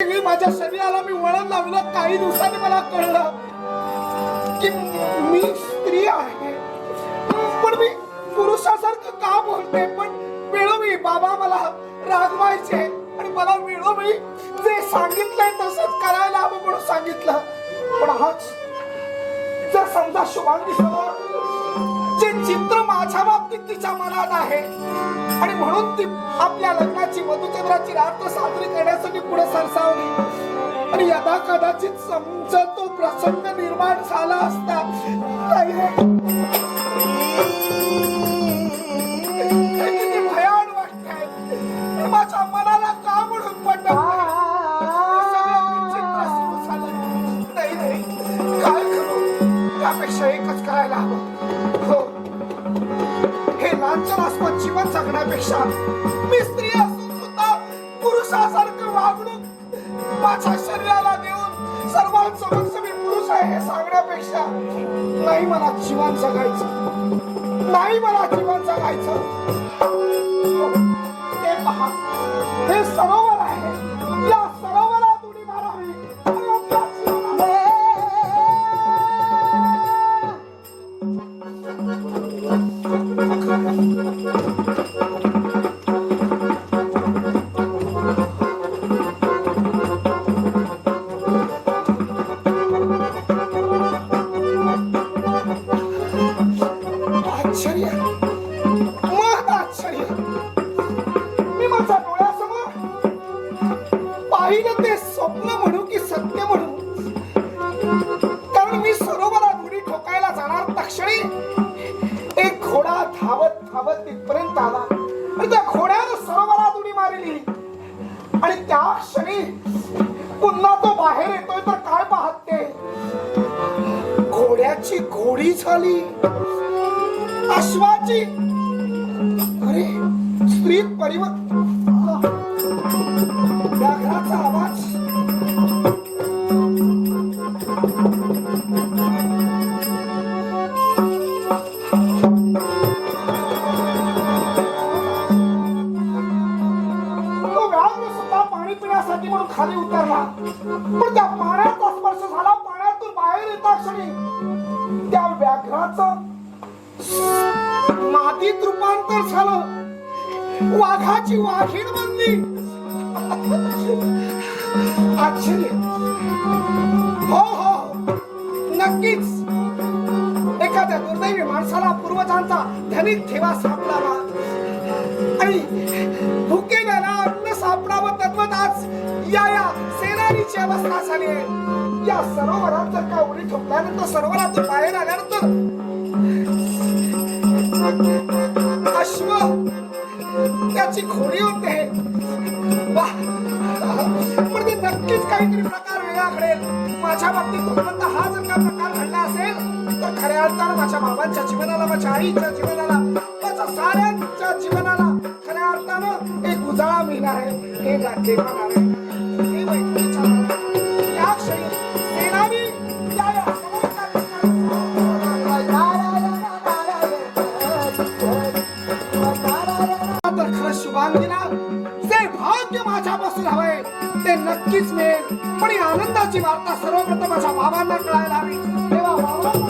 मी माझ्या शरीराला मी वळण लावलं. काही दिवसांनी मला कळलं की मी स्त्री आहे. पण मी पुरुषासारखं का बोलते? पण वेळोवेळी बाबा मला रागवायचे आणि मला वेळोवेळी जे सांगितलंय तसंच करायला हवं म्हणून सांगितलं. पण आज जर समजा शुभांगी समोर जे चित्र माझ्या बाबतीत तिच्या मनात आहे. आणि म्हणून ती आपल्या लग्नाची मधुचंद्राची रात्र साजरी करण्यासाठी पुढे सरसावली. आणि यदा कदाचित समजा तो प्रसंग निर्माण झाला असता पुरुषा मी स्त्री असून सुद्धा पुरुषासारखं वागणूक माझ्या शरीराला देऊन सर्वांसमक्ष मी पुरुष आहे हे सांगण्यापेक्षा नाही मला जीवन जगायचं. नाही मला जीवन जगायचं. हो, हे पहा हे सरोवर आहे. या धावत तिथपर्यंत आला. आणि त्या घोड्यानं सरोवरात उडी मारली. आणि त्या क्षणी पुन्हा तो बाहेर येतोय तर काय पाहते? घोड्याची घोडी झाली. अश्वाची. अरे स्त्री परिवर्तन व्याघ्राचा आवाज त्या मातीत रूपांतर झालं. वाघाची वाघीण बनली. आश्चर्य. हो, हो हो नक्कीच. एखाद्या दुर्दैवी माणसाला पूर्वजांचा धनिक ठेवा सापडावा. आणि भुकेल्याला अन्न सापडावं तद्वत आज सेनानीची अवस्था झाली या सरोवरात जर का उडी ठोकल्यानंतर सरोवरातून बाहेर आल्यानंतर? अश्व त्याची खोडी होते. पण ते नक्कीच काहीतरी प्रकार वेगळा घडेल. माझ्या बाबतीत भगवंत हा जर का प्रकार घडला असेल तर खऱ्या अर्थानं माझ्या बाबांच्या जीवनाला माझ्या आईच्या जीवनाला माझ्या साऱ्यांच्या जीवनाला खऱ्या अर्थानं एक उजाळा मिळणार आहे. हे गाठले होणार आहे जे भाग्य माझ्यापासून हवंय. ते नक्कीच मिळेल. पण ही आनंदाची वार्ता सर्वप्रथम माझ्या बाबांना कळायला हवी. तेव्हा बाबा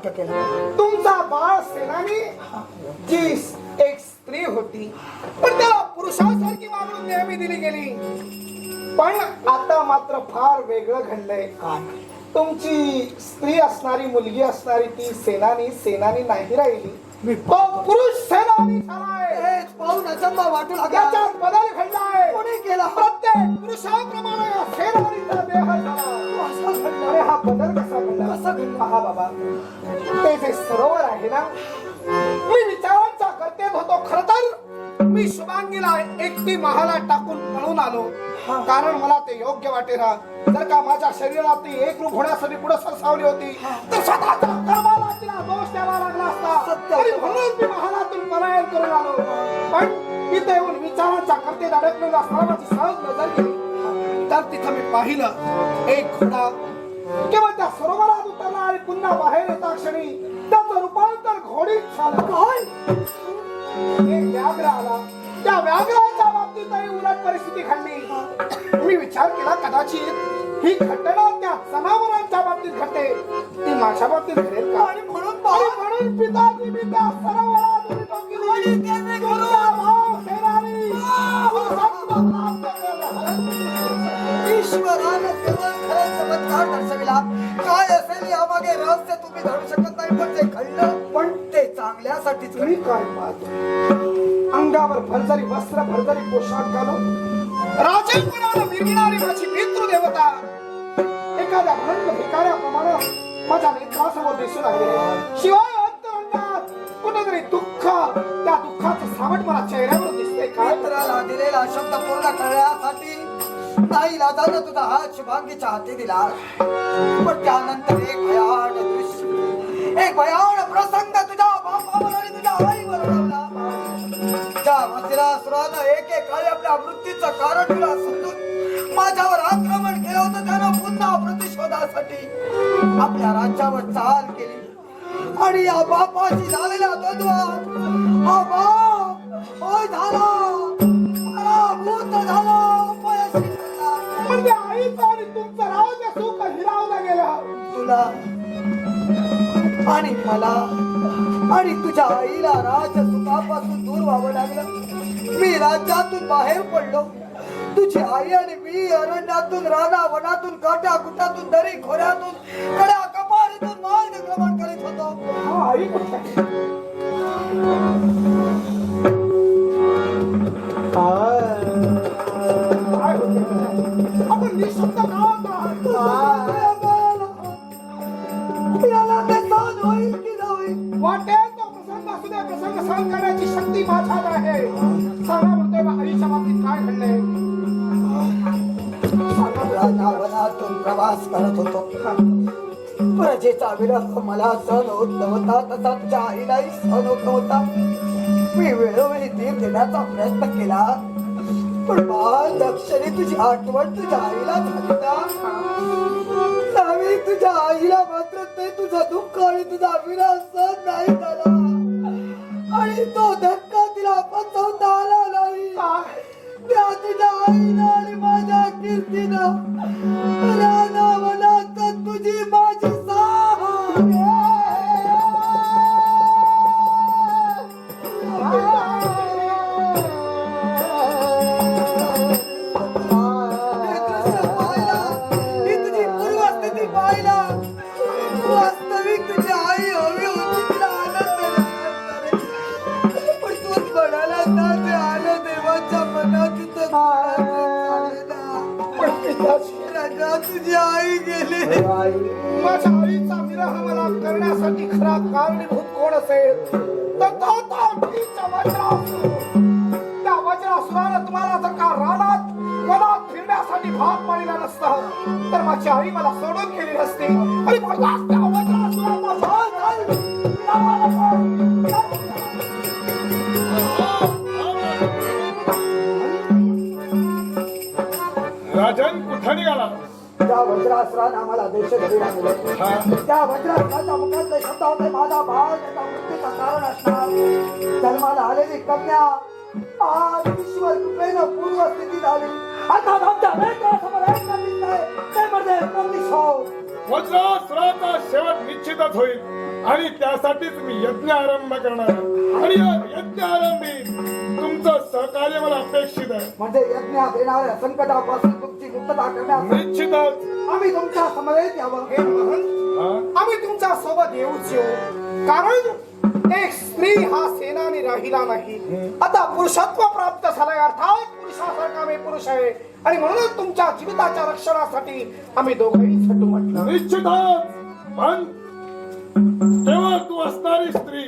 शक्य केलं. तुमचा बाळ सेनानी जी एक स्त्री होती. पण त्याला पुरुषासारखी वागणूक नेहमी दिली गेली. पण आता मात्र फार वेगळं घडलंय. काय? तुमची स्त्री असणारी मुलगी असणारी ती सेनानी सेनानी नाही राहिली. तो पुरुष सेनानी झालाय. पाहून अचंबा वाटू लागला. बदल घडलाय. कोणी केला? प्रत्येक पुरुषाप्रमाणे सेनानीचा देह झाला. पहा बाबा. ते जे सरोवर आहे ना मी विचारांचा करते मी शुभांगीला एकटी महालात टाकून पळून आलो. कारण मला ते योग्य वाटेना. जर का माझ्या शरीरात ती एकरूप होण्यासाठी पुढे सरसावली होती तर स्वतःच्या कर्माला तिला दोष द्यावा लागला असता. आणि म्हणून मी महालातून पलायन करून आलो. पण इथे येऊन विचारांच्या करते अडकलेला असताना माझी सहज नजर गेली. तर तिथं मी पाहिलं एक घोडा. केवळ त्या सरोवरात आणि पुन्हा बाहेर येता क्षणी त्याचं रूपांतर घोडीत झालं काय? व्याघ्र आला त्या व्याघ्राच्या बाबतीतही उलट परिस्थिती घडली. मी विचार केला कदाचित ही घटना त्या जनावरांच्या बाबतीत घडते. ती माझ्या बाबतीत घडेल का? आणि म्हणून म्हणून पिताजी मी त्या सरोवरात उडी तुम्ही धरू शकत नाही पण जे घडलं पण ते चांगल्यासाठीच घडलं काय पाहतो? अंगावर भरजरी वस्त्र भरजरी पोशाख घालून विरविणारी माझी पितृदेवता एखाद्या भंग भिकाऱ्याप्रमाणे माझ्या नेत्रासमोर दिसू लागले. शिवाय अंतरंगात कुठेतरी दुःख त्या दुःखाचं सावट मला चेहऱ्यावर दिसते काय मित्राला दिलेला शब्द पूर्ण करण्यासाठी नाही लाजानं तुझा हात शुभांगीच्या हाती दिला. पण त्यानंतर एक भयान दृश्य एक भयान प्रसंग तुझ्या बापावर आणि तुझ्या आईवर लावला त्या वज्रासुरानं एक एक काळी आपल्या मृत्यूचं कारण तुला समजून माझ्यावर आक्रमण केलं होतं त्यानं पुन्हा प्रतिशोधासाठी आपल्या राज्यावर चाल केली. आणि या बापाशी झालेल्या द्वंद्वात हा बाप होय झाला भूत झाला. ठरला. म्हणजे आईचं आणि तुमचं राज सुख हिरावलं गेलं तुला आणि मला आणि तुझ्या आईला राज सुखापासून दूर व्हावं लागलं मी राज्यातून बाहेर पडलो तुझी आई आणि मी अरण्यातून राणा वनातून काट्या कुटातून दरी खोऱ्यातून कड्या कपारीतून मार्गक्रमण करीत होतो आई? काय होते? आपण निशब्द का याला ते होईल की वाटेल तो प्रसंग असू प्रसंग सहन करण्याची शक्ती माझ्यात आहे. सांगा म्हणतोय बाबतीत काय घडलंय? प्रवास करत होतो. प्रजेचा विरह मला सहन होत नव्हता. तसा तुझ्या आईलाही सहन होत नव्हता. मी वेळोवेळी धीर देण्याचा प्रयत्न केला. पण बाळ दक्षिणी तुझी आठवण तुझ्या आईला झाली ना त्यावेळी तुझ्या आईला मात्र ते तुझा दुःख आणि तुझा विरह सहन नाही झाला. आणि तो धक्का तिला पचवता आला नाही. त्या तुझ्या आईला आणि माझ्या कीर्तीनं रानावनात तुझी माझी राजा तुझी आई गेली. माझ्या आईचा विरह मला करण्यासाठी खरा कारणीभूत कोण असेल? तर तो तो अग्नीचा वज्रासुर. त्या वज्रासुरानं तुम्हाला जर का रानात वनात फिरण्यासाठी भाग पाडला नसता तर माझी आई मला सोडून गेली नसती. आणि त्या वज्रासुराच्या मुखातले शब्द होते माझा भाव त्याचा मृत्यूचं कारण असणार जन्माला आलेली कन्या आज ईश्वर कृपेनं पूर्वस्थिती झाली आता आमच्या एक ते म्हणजे वज्रासुराचा शेवट निश्चितच होईल. आणि त्यासाठीच मी यज्ञ आरंभ करणार. आहे. आणि या यज्ञ आरंभी. तुमचं सहकार्य मला अपेक्षित आहे. म्हणजे यज्ञात येणाऱ्या संकटापासून तुमची मुक्तता करण्यास निश्चितच. आम्ही तुमच्या समवेत यावं. हे महंत. हा? आम्ही तुमच्यासोबत येऊच येऊ. कारण एक स्त्री हा सेनानी राहिला नाही. आता पुरुषत्व प्राप्त झालाय. अर्थात पुरुषासारखा मी पुरुष आहे. आणि म्हणूनच तुमच्या जीविताच्या रक्षणासाठी आम्ही दोघंही झटू म्हटलं. निश्चितच पण केवळ तू असणारी स्त्री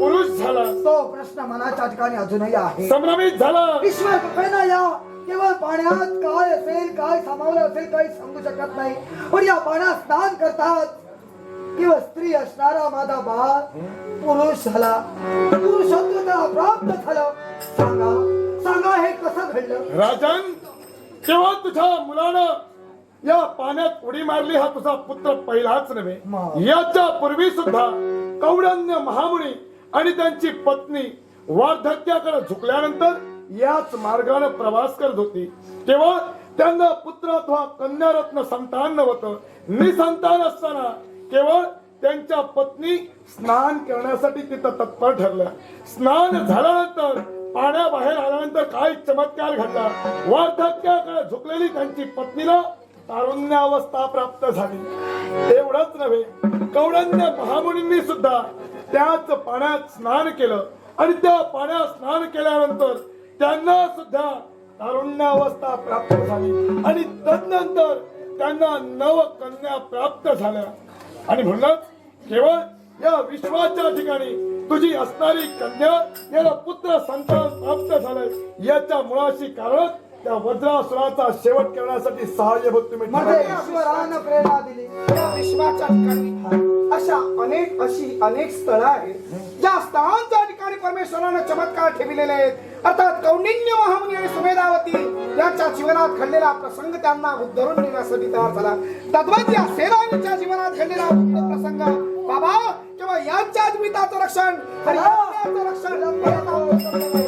पुरुष झाला. तो प्रश्न मनाच्या ठिकाणी अजूनही आहे. संभ्रमित झाला. ईश्वर कृपेनं या. केवळ पाण्यात काय असेल काय सामावलं असेल काही सांगू शकत नाही. पण या पाण्यात स्नान करतात. किंवा स्त्री असणारा माझा बाळ पुरुष झाला. पुरुषत्व त्याला प्राप्त झालं. सांगा सांगा हे कसं घडलं? राजन तेव्हा तुझ्या मुलानं या पाण्यात उडी मारली हा तुझा पुत्र पहिलाच नव्हे? याच्या पूर्वी सुद्धा कौडन्य महामुनी आणि त्यांची पत्नी वार्धक्याकडे झुकल्यानंतर याच मार्गाने प्रवास करत होती. तेव्हा त्यांना पुत्र अथवा कन्यारत्न संतान नव्हतं. निसंतान असताना केवळ त्यांच्या पत्नी स्नान करण्यासाठी तिथं तत्पर ठरल्या. स्नान झाल्यानंतर पाण्याबाहेर आल्यानंतर काय चमत्कार घडला. वार्धक्याकडे झुकलेली त्यांची पत्नीला तारुण्यावस्था प्राप्त झाली. एवढंच नव्हे कौडन्य महामुनींनी सुद्धा त्याच पाण्यात स्नान केलं. आणि त्या पाण्यात स्नान केल्यानंतर त्यांना सुद्धा तारुण्यावस्था प्राप्त झाली. आणि तदनंतर त्यांना नव कन्या प्राप्त झाल्या. आणि म्हणूनच केवळ या विश्वाच्या ठिकाणी तुझी असणारी कन्या याला पुत्र संतान प्राप्त झालाय. याच्या मुळाशी कारण त्या वज्रासुराचा शेवट करण्यासाठी सहाय्यभूत तुम्ही म्हणजे ईश्वरानं प्रेरणा दिली. या विश्वाच्या ठिकाणी अशा अनेक अशी अनेक स्थळं आहेत ज्या स्थळांच्या ठिकाणी परमेश्वरानं चमत्कार ठेवलेले आहेत. अर्थात कौंडिन्य महामुनी आणि सुमेधावती यांच्या जीवनात घडलेला प्रसंग त्यांना उद्धरून नेण्यासाठी तयार झाला. तद्वत या सेनानीच्या जीवनात घडलेला प्रसंग. बाबा किंवा यांच्या जीविताचं रक्षण आणि रक्षण.